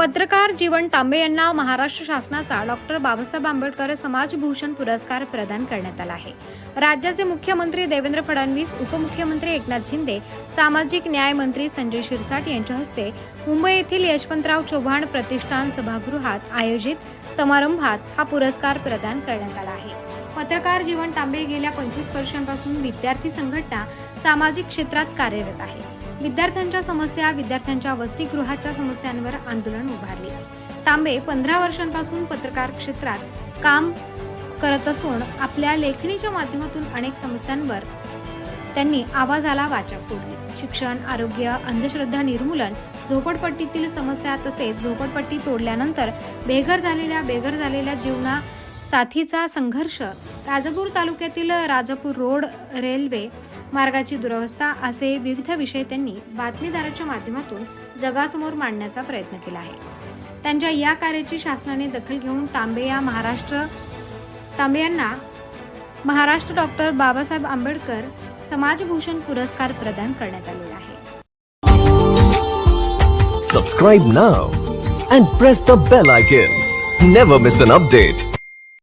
पत्रकार जीवन तांबे यांना महाराष्ट्र शासनाचा डॉक्टर बाबासाहेब आंबेडकर समाजभूषण पुरस्कार प्रदान करण्यात आला आहे. राज्याचे मुख्यमंत्री देवेंद्र फडणवीस उपमुख्यमंत्री एकनाथ शिंदे सामाजिक न्याय मंत्री संजय शिरसाट यांच्या हस्ते मुंबई येथील यशवंतराव चव्हाण प्रतिष्ठान सभागृहात आयोजित समारंभात हा पुरस्कार प्रदान करण्यात आला आहे. पत्रकार जीवन तांबे गेल्या पंचवीस वर्षांपासून विद्यार्थी संघटना सामाजिक क्षेत्रात कार्यरत आहे. विद्यार्थ्यांच्या समस्या विद्यार्थ्यांच्या वसतिगृहाच्या समस्यांवर आंदोलन उभारले. तांबे पंधरा वर्षांपासून पत्रकार क्षेत्रात काम करत असून आपल्या लेखणीच्या माध्यमातून अनेक समस्यांवर त्यांनी आवाजाला वाचा फोडली. शिक्षण आरोग्य अंधश्रद्धा निर्मूलन झोपडपट्टीतील समस्या तसेच झोपडपट्टी तोडल्यानंतर बेघर झालेल्या बेघर झालेल्या जीवना साथीचा संघर्ष राजापूर तालुक्यातील राजापूर रोड रेल्वे मार्गाची दुरवस्था असे विविध विषय त्यांनी बातमीदाराच्या माध्यमातून जगासमोर मांडण्याचा प्रयत्न केला आहे. त्यांच्या या कार्याची शासनाने दखल घेऊन तांबे या महाराष्ट्र तांबे यांना महाराष्ट्र डॉक्टर बाबासाहेब आंबेडकर समाजभूषण पुरस्कार प्रदान करण्यात आलेला आहे. Subscribe now and press the bell icon never miss an update